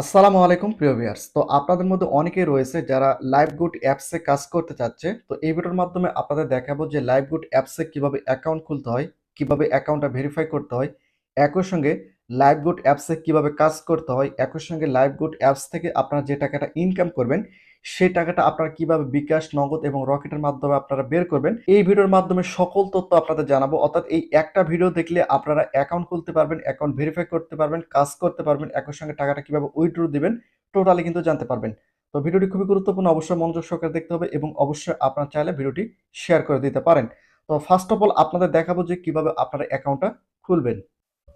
আসসালামু আলাইকুম, প্রিয় ভিউয়ার্স তো আপনাদের মধ্যে অনেকেই রয়েছে যারা লাইভ গুড অ্যাপসে কাজ করতে চাচ্ছে। তো এই ভিডিওর মাধ্যমে আপনাদের দেখাবো যে লাইভ গুড অ্যাপসে কীভাবে অ্যাকাউন্ট খুলতে হয়, কীভাবে অ্যাকাউন্টটা ভেরিফাই করতে হয়। একই সঙ্গে লাইভ গুড অ্যাপসে কীভাবে কাজ করতে হয়, একই সঙ্গে লাইভ গুড অ্যাপস থেকে আপনারা যে টাকাটা ইনকাম করবেন, সেই টাকাটা আপনারা কীভাবে বিকাশ, নগদ এবং রকেটের মাধ্যমে আপনারা বের করবেন, এই ভিডিওর মাধ্যমে সকল তথ্য আপনাদের জানাব। অর্থাৎ এই একটা ভিডিও দেখলে আপনারা অ্যাকাউন্ট খুলতে পারবেন অ্যাকাউন্ট ভেরিফাই করতে পারবেন, কাজ করতে পারবেন, একই সঙ্গে টাকাটা কীভাবে উইথড্র দিবেন টোটালি কিন্তু জানতে পারবেন। তো ভিডিওটি খুবই গুরুত্বপূর্ণ, অবশ্যই মনোযোগ সহকারে দেখতে হবে এবং অবশ্যই আপনারা চাইলে ভিডিওটি শেয়ার করে দিতে পারেন। তো ফার্স্ট অফ অল আপনাদের দেখাবো যে কীভাবে আপনারা অ্যাকাউন্টটা খুলবেন।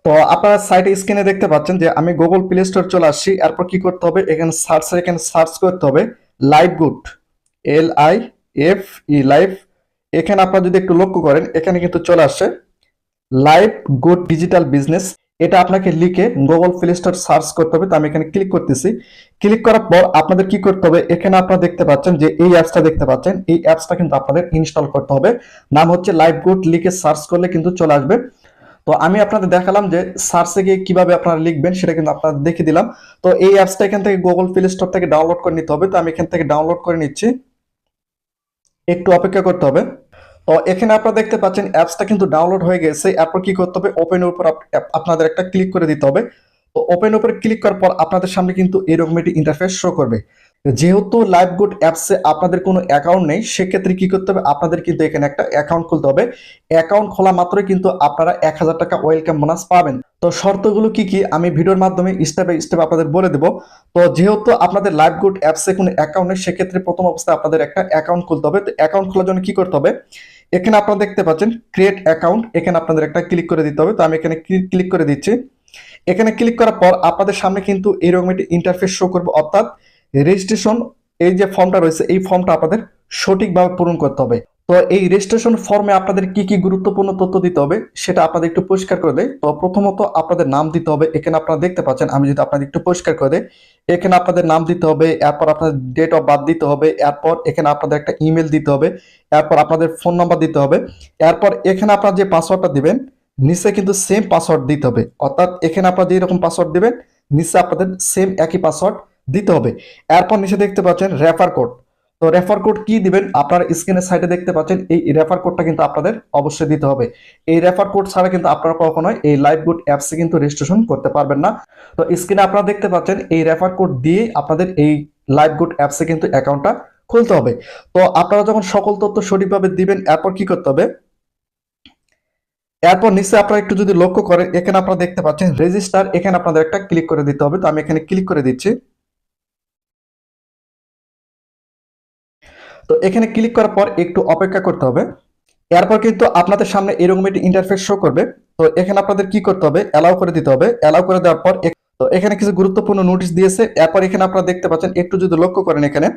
তো আপনারা সাইটে স্ক্রিনে দেখতে পাচ্ছেন যে আমি গুগল প্লে স্টোর চলে আসছি। এরপর কি করতে হবে? এখানে সার্চ এখানে সার্চ করতে হবে live good L I F E live এখানে আপনারা যদি একটু লক্ষ্য করেন, এখানে কিন্তু চলে আসছে লাইভ গুড ডিজিটাল বিজনেস এটা আপনাকে লিখে গুগল প্লে স্টোর সার্চ করতে হবে। তো আমি এখানে ক্লিক করতেছি। ক্লিক করার পর আপনাদের কি করতে হবে? এখানে আপনারা দেখতে পাচ্ছেন যে এই অ্যাপসটা দেখতে পাচ্ছেন। এই অ্যাপসটা কিন্তু আপনাদের ইনস্টল করতে হবে। নাম হচ্ছে লাইভ গুড লিখে সার্চ করলে কিন্তু চলে আসবে। তো আমি আপনাদের দেখালাম যে সার্চে গিয়ে কীভাবে আপনারা লিখবেন সেটা কিন্তু আপনাদের দেখে দিলাম। তো এই অ্যাপসটা এখান থেকে গুগল প্লে স্টোর থেকে ডাউনলোড করে নিতে হবে। তো আমি এখান থেকে ডাউনলোড করে নিচ্ছি। একটু অপেক্ষা করতে হবে। তো এখানে আপনারা দেখতে পাচ্ছেন অ্যাপসটা কিন্তু ডাউনলোড হয়ে গেছে। এরপর কি করতে হবে? ওপেনের উপর আপ- আপ- আপনাদের একটা ক্লিক করে দিতে হবে। তো ওপেন উপরে ক্লিক করার পর আপনাদের সামনে কিন্তু এরকম একটি ইন্টারফেস শো করবে। যেহেতু লাইভ গুড অ্যাপসে আপনাদের কোনো অ্যাকাউন্ট নেই, সেক্ষেত্রে কি করতে হবে? আপনাদের কিন্তু এখানে একটা অ্যাকাউন্ট খুলতে হবে। অ্যাকাউন্ট খোলা মাত্রই কিন্তু আপনারা এক হাজার টাকা ওয়েলকাম বোনাস পাবেন। তো শর্তগুলো কি কি? আমি ভিডিওর মাধ্যমে স্টেপ বাই স্টেপ আপনাদের বলে দেবো। তো যেহেতু আপনাদের লাইভ গুড অ্যাপসে কোনো অ্যাকাউন্ট নেই, সেক্ষেত্রে প্রথম অবস্থায় আপনাদের একটা অ্যাকাউন্ট খুলতে হবে। তো অ্যাকাউন্ট খোলার জন্য কি করতে হবে? এখানে আপনারা দেখতে পাচ্ছেন ক্রিয়েট অ্যাকাউন্ট এখানে আপনাদের একটা ক্লিক করে দিতে হবে। তো আমি এখানে ক্লিক করে দিচ্ছি। এখানে ক্লিক করার পর আপনাদের সামনে কিন্তু এরকম একটি ইন্টারফেস শো করবে। অর্থাৎ রেজিস্ট্রেশন এই যে ফর্মটা রয়েছে, এই ফর্মটা আপনাদের সঠিকভাবে পূরণ করতে হবে। তো এই রেজিস্ট্রেশন ফর্মে আপনাদের কি কি গুরুত্বপূর্ণ তথ্য দিতে হবে, সেটা আপনাদের একটু পরিষ্কার করে দেয় তো প্রথমত আপনাদের নাম দিতে হবে, এখানে আপনারা দেখতে পাচ্ছেন, আমি যদি আপনাদের একটু পরিষ্কার করে দেয় এখানে আপনাদের নাম দিতে হবে, এরপর আপনাদের ডেট অফ বার্থ দিতে হবে, এরপর এখানে আপনাদের একটা ইমেল দিতে হবে, এরপর আপনাদের ফোন নাম্বার দিতে হবে, এরপর এখানে আপনারা যে পাসওয়ার্ডটা দিবেন, নিচে কিন্তু সেম পাসওয়ার্ড দিতে হবে। অর্থাৎ এখানে আপনারা যে রকম পাসওয়ার্ড দিবেন, নিচে আপনাদের সেম একই পাসওয়ার্ড দিতে হবে। এরপর নিচে দেখতে পাচ্ছেন রেফার কোড তো রেফার কোড কি দিবেন? আপনার স্ক্রিনের সাইডে দেখতে পাচ্ছেন, এই রেফার কোডটা কিন্তু আপনাদের অবশ্যই দিতে হবে। এই রেফার কোড ছাড়া কিন্তু আপনারা কখনোই এই লাইভ গুড অ্যাপসে কিন্তু রেজিস্ট্রেশন করতে পারবেন না। তো স্ক্রিনে আপনারা দেখতে পাচ্ছেন, এই রেফার কোড দিয়ে আপনাদের এই লাইভ গুড অ্যাপসে কিন্তু অ্যাকাউন্টটা খুলতে হবে। তো আপনারা যখন সকল তথ্য সঠিকভাবে দিবেন, এরপর কি করতে হবে? এরপর নিচে আপনারা একটু যদি লক্ষ্য করেন, এখানে আপনারা দেখতে পাচ্ছেন রেজিস্টার এখানে আপনাদের একটা ক্লিক করে দিতে হবে। তো আমি এখানে ক্লিক করে দিচ্ছি। তো এখানে ক্লিক করার পর একটু অপেক্ষা করতে হবে। এরপর কিন্তু আপনাদের সামনে এরকম একটি ইন্টারফেস শো করবে। তো এখানে আপনাদের কি করতে হবে? অ্যালাউ করে দিতে হবে। অ্যালাউ করে দেওয়ার পর তো এখানে কিছু গুরুত্বপূর্ণ নোটিশ দিয়েছে। এরপর এখানে আপনারা দেখতে পাচ্ছেন, একটু যদি লক্ষ্য করেন এখানে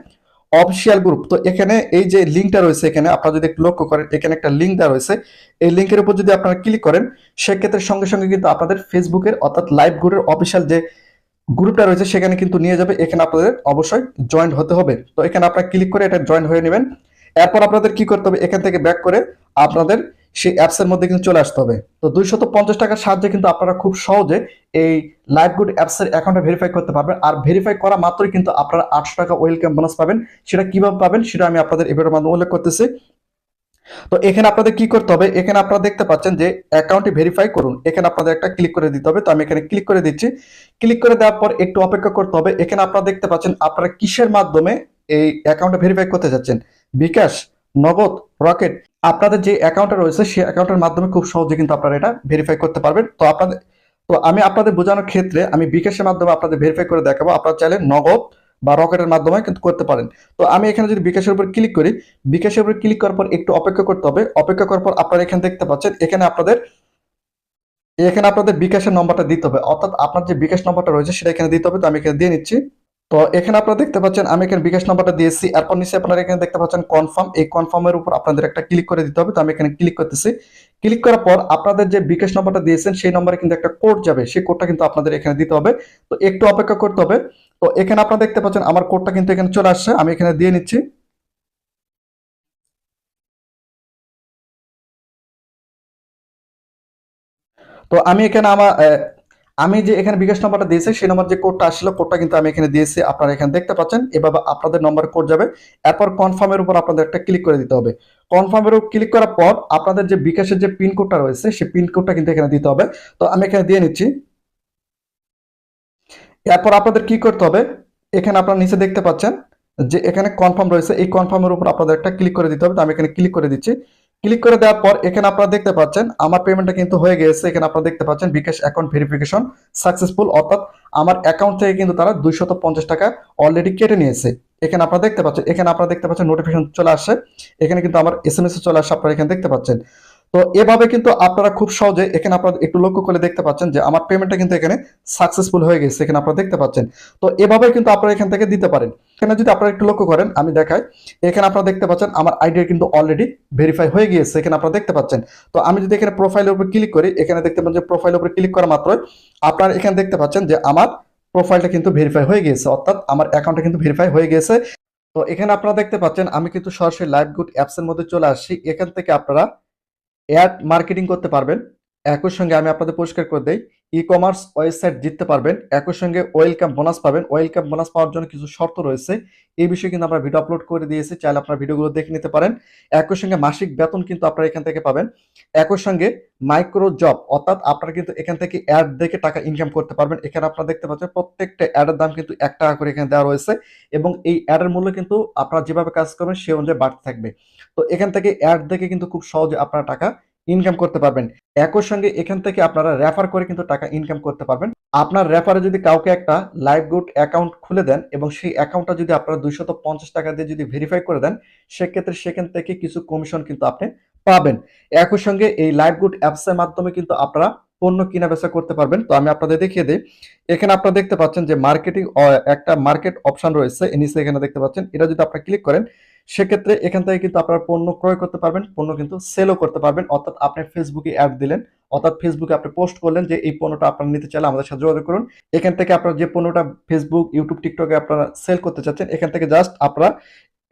অফিসিয়াল গ্রুপ তো এখানে এই যে লিঙ্কটা রয়েছে এখানে, আপনারা যদি একটু লক্ষ্য করেন, এখানে একটা লিঙ্ক দেওয়া রয়েছে। এই লিঙ্কের উপর যদি আপনারা ক্লিক করেন, সেক্ষেত্রে সঙ্গে সঙ্গে কিন্তু আপনাদের ফেসবুকের অর্থাৎ লাইভ গ্রুপের অফিসিয়াল যে গ্রুপটা রয়েছে, সেখানে কিন্তু নিয়ে যাবে। এখানে আপনাদের অবশ্যই জয়েন হতে হবে। তো এখানে আপনারা ক্লিক করে এটা জয়েন হয়ে নেবেন। এরপর আপনাদের কি করতে হবে? এখান থেকে ব্যাক করে আপনাদের সেই অ্যাপস এর মধ্যে কিন্তু চলে আসতে হবে। তো দুইশত পঞ্চাশ টাকার সাহায্যে কিন্তু আপনারা খুব সহজে এই লাইভ গুড অ্যাপস এর অ্যাকাউন্টে ভেরিফাই করতে পারবেন। আর ভেরিফাই করা মাত্রই কিন্তু আপনারা আটশো টাকা ওয়েলকাম বোনাস পাবেন। সেটা কীভাবে পাবেন? সেটা আমি আপনাদের এবারের মাধ্যমে উল্লেখ করতেছি। তো এখানে আপনাদের কি করতে হবে? এখানে আপনারা দেখতে পাচ্ছেন যে অ্যাকাউন্টটি ভেরিফাই করুন। এখানে আপনাদের একটা ক্লিক করে দিতে হবে। তো আমি এখানে ক্লিক করে দিচ্ছি। ক্লিক করে দেওয়ার পর একটু অপেক্ষা করতে হবে। এখানে আপনারা দেখতে পাচ্ছেন আপনারা কিসের মাধ্যমে এই অ্যাকাউন্টে ভেরিফাই করতে যাচ্ছেন? বিকাশ, নগদ, রকেট। আপনাদের যে অ্যাকাউন্টটা রয়েছে, সেই অ্যাকাউন্টের মাধ্যমে খুব সহজে কিন্তু আপনারা এটা ভেরিফাই করতে পারবেন। তো আপনাদের, তো আমি আপনাদের বোঝানোর ক্ষেত্রে আমি বিকাশের মাধ্যমে আপনাদের ভেরিফাই করে দেখাবো। আপনারা চাইলে নগদ বা রকেটের মাধ্যমে কিন্তু করতে পারেন। তো আমি এখানে যদি বিকাশের উপর ক্লিক করি, বিকাশের উপর ক্লিক করার পর একটু অপেক্ষা করতে হবে। অপেক্ষা করার পর আপনারা এখানে দেখতে পাচ্ছেন, এখানে আপনাদের এখানে আপনাদের বিকাশের নম্বরটা দিতে হবে। অর্থাৎ আপনার যে বিকাশ নম্বরটা রয়েছে সেটা এখানে দিতে হবে। তো আমি এখানে দিয়ে নিচ্ছি। তো এখানে আপনারা দেখতে পাচ্ছেন, আমি এখানে বিকাশ নাম্বারটা দিয়েছি। এরপর নিচে আপনারা এখানে দেখতে পাচ্ছেন কনফার্ম এই কনফার্মের উপর আপনাদের একটা ক্লিক করে দিতে হবে। তো আমি এখানে ক্লিক করতেছি। ক্লিক করার পর আপনাদের যে বিকাশ নাম্বারটা দিয়েছেন, সেই নম্বরে কিন্তু একটা কোড যাবে। সেই কোডটা কিন্তু আপনাদের এখানে দিতে হবে। তো একটু অপেক্ষা করতে হবে। তো এখানে আপনারা দেখতে পাচ্ছেন আমার কোডটা কিন্তু এখানে চলে আসছে, আমি এখানে দিয়ে নিচ্ছি। তো আমি এখানে আমার আমি যে এখানে বিকাশ নাম্বারটা দিয়েছি, সেই নাম্বার যে কোডটা আসলো কোডটা কিন্তু আমি এখানে দিয়েছি। আপনারা এখানে দেখতে পাচ্ছেন, এভাবে আপনাদের নম্বরে কোড যাবে। এরপর কনফার্মের উপর আপনাদের একটা ক্লিক করে দিতে হবে। কনফার্মের উপর ক্লিক করার পর আপনাদের যে বিকাশের যে পিন কোডটা রয়েছে, সেই পিন কোডটা কিন্তু এখানে দিতে হবে। তো আমি এখানে দিয়ে নিচ্ছি। এরপর আপনাদের কি করতে হবে? এখানে আপনারা নিচে দেখতে পাচ্ছেন যে এখানে কনফার্ম রয়েছে। এই কনফার্মের উপর আপনাদের একটা ক্লিক করে দিতে হবে। তো আমি এখানে ক্লিক করে দিচ্ছি। ক্লিক করে দেওয়ার পর এখানে আপনারা দেখতে পাচ্ছেন, আমার পেমেন্টটা কিন্তু হয়ে গেছে এখানে আপনারা দেখতে পাচ্ছেন বিকাশ অ্যাকাউন্ট ভেরিফিকেশন সাকসেসফুল অর্থাৎ আমার অ্যাকাউন্ট থেকে কিন্তু তারা দুইশত টাকা অলরেডি কেটে নিয়েছে। এখানে আপনারা দেখতে পাচ্ছেন, এখানে আপনারা দেখতে পাচ্ছেন নোটিফিকেশন চলে আসছে। এখানে কিন্তু আমার এস এম চলে আসছে, আপনারা এখানে দেখতে পাচ্ছেন। তো এভাবে কিন্তু আপনারা খুব সহজে এখানে আপনারা একটু লক্ষ্য করে দেখতে পাচ্ছেন যে আমার পেমেন্টটা কিন্তু এখানে সাকসেসফুল হয়ে গেছে, এখানে আপনারা দেখতে পাচ্ছেন। তো এভাবে কিন্তু আপনারা এখান থেকে দিতে পারেন। এখানে যদি আপনারা একটু লক্ষ্য করেন, আমি দেখাই। এখানে আপনারা দেখতে পাচ্ছেন, আমার আইডি কিন্তু অলরেডি ভেরিফাই হয়ে গিয়েছে, এখানে আপনারা দেখতে পাচ্ছেন। তো আমি যদি এখানে প্রোফাইলের উপর ক্লিক করি, এখানে দেখতে পাচ্ছেন যে প্রোফাইলের উপর ক্লিক করা মাত্রই আপনারা এখানে দেখতে পাচ্ছেন যে আমার প্রোফাইলটা কিন্তু ভেরিফাই হয়ে গিয়েছে, অর্থাৎ আমার অ্যাকাউন্টটা কিন্তু ভেরিফাই হয়ে গিয়েছে। তো এখানে আপনারা দেখতে পাচ্ছেন, আমি কিন্তু সরাসরি লাইভ গুড অ্যাপসের মধ্যে চলে আসছি। এখান থেকে আপনারা অ্যাড মার্কেটিং করতে পারবেন। একই সঙ্গে আমি আপনাদের পরিষ্কার করে দেই ই কমার্স ওয়েবসাইট জিততে পারবেন। একই সঙ্গে ওয়েলকাম বোনাস পাবেন। ওয়েলকাম বোনাস পাওয়ার জন্য কিছু শর্ত রয়েছে। এই বিষয়ে কিন্তু আমরা ভিডিও আপলোড করে দিয়েছি। চাইলে আপনার ভিডিওগুলো দেখে নিতে পারেন। একই সঙ্গে মাসিক বেতন কিন্তু আপনারা এখান থেকে পাবেন। একই সঙ্গে মাইক্রো জব অর্থাৎ আপনারা কিন্তু এখান থেকে অ্যাড দেখে টাকা ইনকাম করতে পারবেন। এখানে আপনারা দেখতে পাচ্ছেন প্রত্যেকটা অ্যাডের দাম কিন্তু এক টাকা করে এখানে দেওয়া রয়েছে এবং এই অ্যাডের মূল্য কিন্তু আপনারা যেভাবে কাজ করবেন সে অনুযায়ী বাড়তে থাকবে। তো এখান থেকে অ্যাড দেখে কিন্তু খুব সহজে আপনারা টাকা ইনকাম করতে পারবেন। একই সঙ্গে এখান থেকে আপনারা রেফার করে কিন্তু টাকা ইনকাম করতে পারবেন। আপনার রেফারে যদি কাউকে একটা লাইভ গুড অ্যাকাউন্ট খুলে দেন এবং সেই অ্যাকাউন্টটা যদি আপনারা দুইশত পঞ্চাশ টাকা দিয়ে যদি ভেরিফাই করে দেন, সেক্ষেত্রে সেখান থেকে কিছু কমিশন কিন্তু আপনি পাবেন। একই সঙ্গে এই লাইভ গুড অ্যাপসের মাধ্যমে কিন্তু আপনারা পণ্য কিনা বেচা করতে পারবেন। তো আমি আপনাদের দেখিয়ে দিই। এখানে আপনারা দেখতে পাচ্ছেন যে মার্কেটিং একটা মার্কেট অপশন রয়েছে। নিচে এখানে দেখতে পাচ্ছেন। এটা যদি আপনারা ক্লিক করেন সেক্ষেত্রে এখান থেকে কিন্তু আপনার পণ্য ক্রয় করতে পারবেন, পণ্য কিন্তু সেলও করতে পারবেন। অর্থাৎ আপনি ফেসবুকে অ্যাড দিলেন, অর্থাৎ ফেসবুকে আপনি পোস্ট করলেন যে এই পণ্যটা আপনার নিতে চাইলে আমাদের সাথে যোগাযোগ করুন। এখান থেকে আপনার যে পণ্যটা ফেসবুক ইউটিউব টিকটকে আপনারা সেল করতে চাচ্ছেন, এখান থেকে জাস্ট আপনারা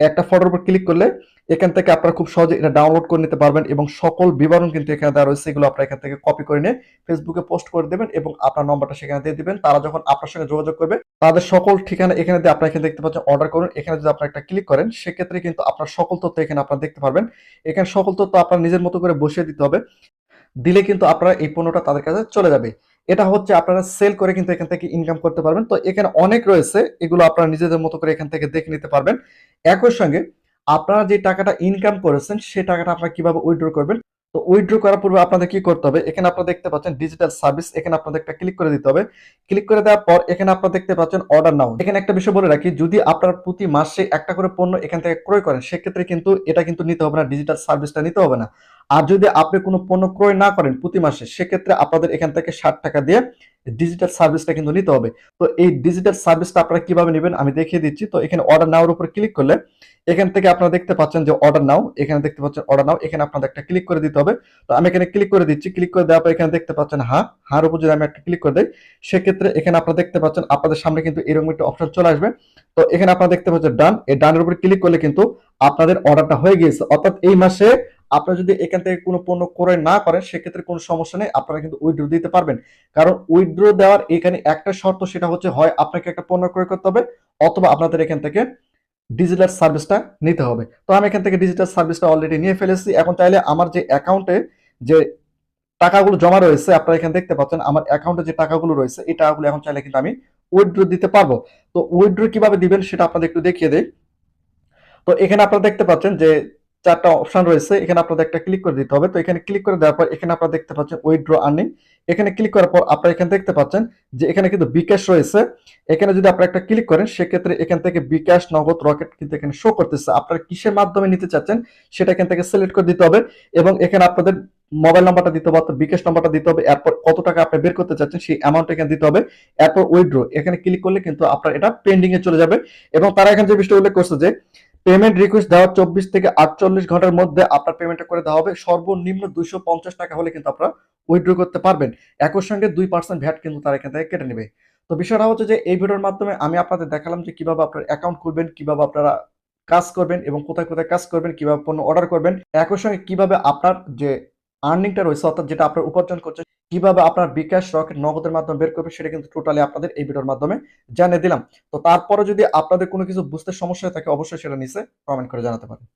একটা ফটোর উপর ক্লিক করলে এখান থেকে আপনারা খুব সহজে এটা ডাউনলোড করে নিতে পারবেন এবং সকল বিবরণ কিন্তু এখানে দেওয়া রয়েছে, এগুলো আপনারা এখান থেকে কপি করে নিয়ে ফেসবুকে পোস্ট করে দেবেন এবং আপনার নম্বরটা সেখানে দিয়ে দিবেন। তারা যখন আপনার সঙ্গে যোগাযোগ করবে, তাদের সকল ঠিকানা এখানে দিয়ে আপনারা এখানে দেখতে পাচ্ছেন অর্ডার করুন। এখানে যদি আপনারা একটা ক্লিক করেন, সেক্ষেত্রে কিন্তু আপনার সকল তথ্য এখানে আপনারা দেখতে পারবেন। এখানে সকল তথ্য আপনার নিজের মতো করে বসিয়ে দিতে হবে। দিলে কিন্তু আপনারা এই পণ্যটা তাদের কাছে চলে যাবে। এটা হচ্ছে আপনারা সেল করে কিন্তু এখান থেকে ইনকাম করতে পারবেন। তো এখানে অনেক রয়েছে, এগুলো আপনারা নিজেদের মতো করে এখান থেকে দেখে নিতে পারবেন। একই সঙ্গে আপনারা যে টাকাটা ইনকাম করেছেন, সে টাকাটা আপনারা কীভাবে উইথড্র করবেন? তো উইথড্র করার পূর্বে আপনাদের কি করতে হবে? এখানে আপনারা দেখতে পাচ্ছেন ডিজিটাল সার্ভিস এখানে আপনাদের একটা ক্লিক করে দিতে হবে। ক্লিক করে দেওয়ার পর এখানে আপনারা দেখতে পাচ্ছেন অর্ডার নাও এখানে একটা বিষয় বলে রাখি, যদি আপনারা প্রতি মাসে একটা করে পণ্য এখান থেকে ক্রয় করেন, সেক্ষেত্রে কিন্তু এটা কিন্তু নিতে হবে না ডিজিটাল সার্ভিসটা নিতে হবে না। আর যদি আপনি কোনো পণ্য ক্রয় না করেন প্রতি মাসে, সেক্ষেত্রে আপনাদের এখান থেকে ষাট টাকা দিয়ে ডিজিটাল সার্ভিসটা কিন্তু নিতে হবে। তো এই ডিজিটাল সার্ভিসটা আপনারা কীভাবে নেবেন আমি দেখিয়ে দিচ্ছি। তো এখানে অর্ডার নাওর উপর ক্লিক করলে এখান থেকে আপনারা দেখতে পাচ্ছেন যে অর্ডার নাও এখানে দেখতে পাচ্ছেন অর্ডার নাও এখানে আপনাদের একটা ক্লিক করে দিতে হবে। তো আমি এখানে ক্লিক করে দিচ্ছি। ক্লিক করে দেওয়ার পর এখানে দেখতে পাচ্ছেন হ্যাঁ হার উপর যদি আমি একটা ক্লিক করে দিই, সেক্ষেত্রে এখানে আপনারা দেখতে পাচ্ছেন আপনাদের সামনে কিন্তু এরকম একটা অপশন চলে আসবে। তো এখানে আপনারা দেখতে পাচ্ছেন ডান এই ডানের উপর ক্লিক করলে কিন্তু আপনাদের অর্ডারটা হয়ে গিয়েছে। অর্থাৎ এই মাসে আপনারা যদি এখান থেকে কোনো পণ্য ক্রয় না করেন, সেক্ষেত্রে কোনো সমস্যা নেই, আপনারা কিন্তু উইথড্র দিতে পারবেন। কারণ উইথড্র দেওয়ার এখানে একটা শর্ত, সেটা হচ্ছে হয় আপনাকে একটা পণ্য ক্রয় করতে হবে, অথবা আপনাদের এখান থেকে ডিজিটাল সার্ভিসটা নিতে হবে। তো আমি এখান থেকে ডিজিটাল সার্ভিসটা অলরেডি নিয়ে ফেলেছি। এখন চাইলে আমার যে অ্যাকাউন্টে যে টাকাগুলো জমা রয়েছে, আপনারা এখানে দেখতে পাচ্ছেন, আমার অ্যাকাউন্টে যে টাকাগুলো রয়েছে, এই টাকাগুলো এখন চাইলে কিন্তু আমি উইথড্র দিতে পারব। তো উইথড্র কীভাবে দিবেন, সেটা আপনাদের একটু দেখিয়ে দেয় তো এখানে আপনারা দেখতে পাচ্ছেন যে চারটা অপশন রয়েছে, এখানে আপনাদের একটা ক্লিক করে দিতে হবে। তো এখানে ক্লিক করে দেওয়ার পর এখানে আপনারা দেখতে পাচ্ছেন উইথড্র আর্নিং এখানে ক্লিক করার পর আপনারা এখানে দেখতে পাচ্ছেন যে এখানে কিন্তু বিকাশ রয়েছে। এখানে যদি আপনারা একটা ক্লিক করেন, সেক্ষেত্রে এখান থেকে বিকাশ নগদ রকেট কিন্তু এখানে শো করতেছে। আপনারা কিসের মাধ্যমে নিতে চাচ্ছেন, সেটা এখান থেকে সিলেক্ট করে দিতে হবে এবং এখানে আপনাদের মোবাইল নাম্বারটা দিতে হবে, অর্থাৎ বিকাশ নাম্বারটা দিতে হবে। এরপর কত টাকা আপনি বের করতে চাচ্ছেন, সেই অ্যামাউন্ট এখানে দিতে হবে। এরপর উইথড্র এখানে ক্লিক করলে কিন্তু আপনার এটা পেন্ডিং এ চলে যাবে। এবং তারা এখানে যে বিষয়টা উল্লেখ করছে যে পেমেন্ট রিকোয়েস্ট দেওয়ার চব্বিশ থেকে আটচল্লিশ ঘণ্টার মধ্যে আপনার পেমেন্টটা করে দেওয়া হবে। সর্বনিম্ন দুইশো পঞ্চাশ টাকা হলে কিন্তু আপনারা উইথড্র করতে পারবেন। একই সঙ্গে দুই পার্সেন্ট ভ্যাট কিন্তু তারা এখান থেকে কেটে নেবে। তো বিষয়টা হচ্ছে যে, এই ভিডিওর মাধ্যমে আমি আপনাদের দেখালাম যে কীভাবে আপনার অ্যাকাউন্ট খুলবেন, কীভাবে আপনারা কাজ করবেন এবং কোথায় কোথায় কাজ করবেন, কীভাবে পণ্য অর্ডার করবেন। একই সঙ্গে কীভাবে আপনার যে আর্নিংটা রয়েছে, অর্থাৎ যেটা আপনার উপার্জন করছে কীভাবে আপনার বিকাশ রকেট নগদের মাধ্যমে বের করবে সেটা কিন্তু টোটালি আপনাদের এই ভিডিওর মাধ্যমে জানিয়ে দিলাম। তো তারপরে যদি আপনাদের কোনো কিছু বুঝতে সমস্যা থাকে, অবশ্যই সেটা নিচে কমেন্ট করে জানাতে পারেন।